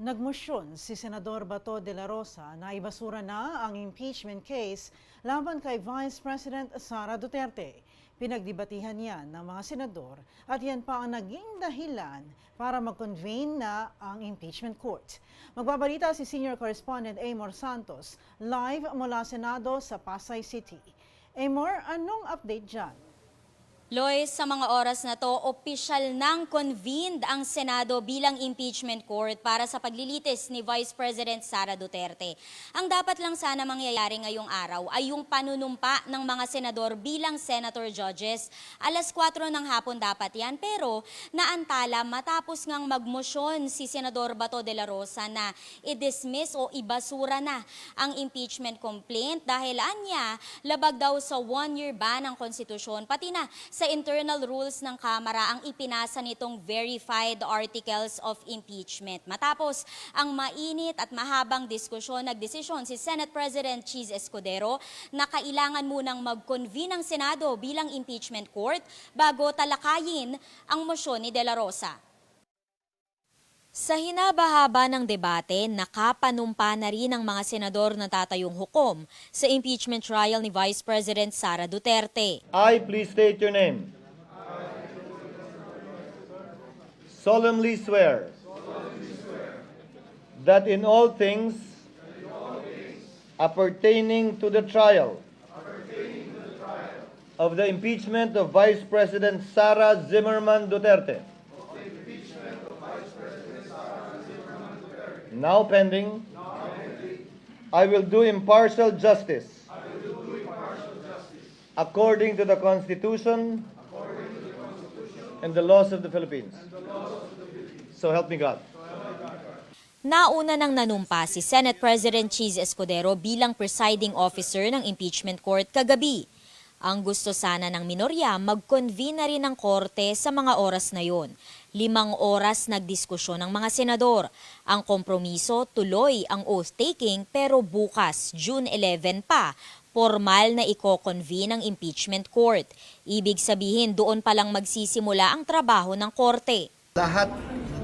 Nagmosyon si Senador Bato de la Rosa na ibasura na ang impeachment case laban kay Vice President Sara Duterte. Pinagdibatihan yan ng mga senador at yan pa ang naging dahilan para mag-convene na ang impeachment court. Magbabalita si Senior Correspondent Amor Santos live mula Senado sa Pasay City. Amor, anong update dyan? Lois, sa mga oras na to, opisyal nang convened ang Senado bilang impeachment court para sa paglilitis ni Vice President Sara Duterte. Ang dapat lang sana mangyayari ngayong araw ay yung panunumpa ng mga senador bilang senator judges. Alas 4 ng hapon dapat yan, pero naantala matapos ngang magmosyon si Senador Bato de la Rosa na i-dismiss o ibasura na ang impeachment complaint dahil anya labag daw sa one-year ban ng konstitusyon pati na sa internal rules ng Kamara ang ipinasa nitong verified articles of impeachment. Matapos ang mainit at mahabang diskusyon, nagdesisyon si Senate President Cheese Escudero na kailangan munang mag-convene ang Senado bilang impeachment court bago talakayin ang mosyon ni De La Rosa. Sa hinabahaba ng debate, nakapanumpa na rin ang mga senador na tatayong hukom sa impeachment trial ni Vice President Sara Duterte. I, please state your name. solemnly swear. that in all things, appertaining to the trial, of the impeachment of Vice President Sara Zimmerman Duterte, now pending, I will do impartial justice. According to the Constitution and the laws of the Philippines. So help me God. Nauna nang nanumpa si Senate President Cheese Escudero bilang presiding officer ng impeachment court kagabi. Ang gusto sana ng minorya, mag-convene na rin ng korte sa mga oras na yon. Limang oras nagdiskusyon ng mga senador. Ang kompromiso, tuloy ang oath-taking pero bukas, June 11 pa, formal na iko-convene ang impeachment court. Ibig sabihin, doon palang magsisimula ang trabaho ng korte. Lahat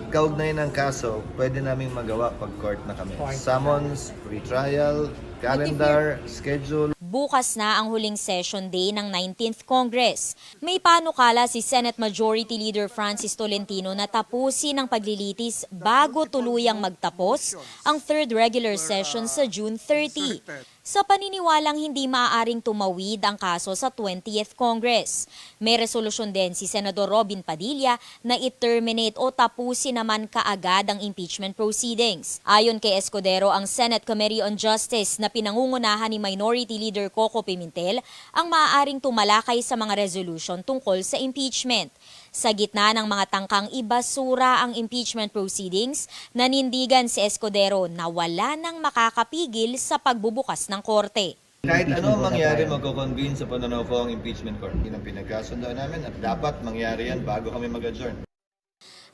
kaugnay ng kaso, pwede naming magawa pag court na kami. Summons, pre-trial, calendar, schedule. Bukas na ang huling session day ng 19th Congress. May panukala si Senate Majority Leader Francis Tolentino na tapusin ang paglilitis bago tuluyang magtapos ang third regular session sa June 30. Sa paniniwalang hindi maaaring tumawid ang kaso sa 20th Congress. May resolusyon din si Senador Robin Padilla na i-terminate o tapusin naman kaagad ang impeachment proceedings. Ayon kay Escudero, ang Senate Committee on Justice na pinangungunahan ni Minority Leader Coco Pimentel ang maaaring tumalakay sa mga resolution tungkol sa impeachment. Sa gitna ng mga tangkang ibasura ang impeachment proceedings, nanindigan si Escudero na wala nang makakapigil sa pagbubukas ng korte. Kahit ano ang mangyari, magko-convene sa pananaw ko ang impeachment court. Yun ang pinagkasundo namin at dapat mangyari yan bago kami mag-adjourn.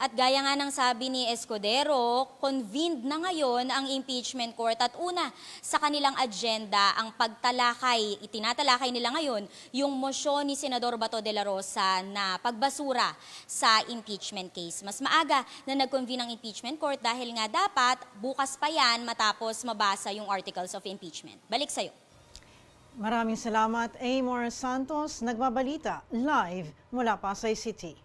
At gaya nga ng sabi ni Escudero, convened na ngayon ang impeachment court at una sa kanilang agenda ang pagtalakay, itinatalakay nila ngayon yung mosyon ni Senador Bato de la Rosa na pagbasura sa impeachment case. Mas maaga na nag-convene ang impeachment court dahil nga dapat bukas pa yan matapos mabasa yung articles of impeachment. Balik sa'yo. Maraming salamat, Amor Santos, nagbabalita live mula Pasay City.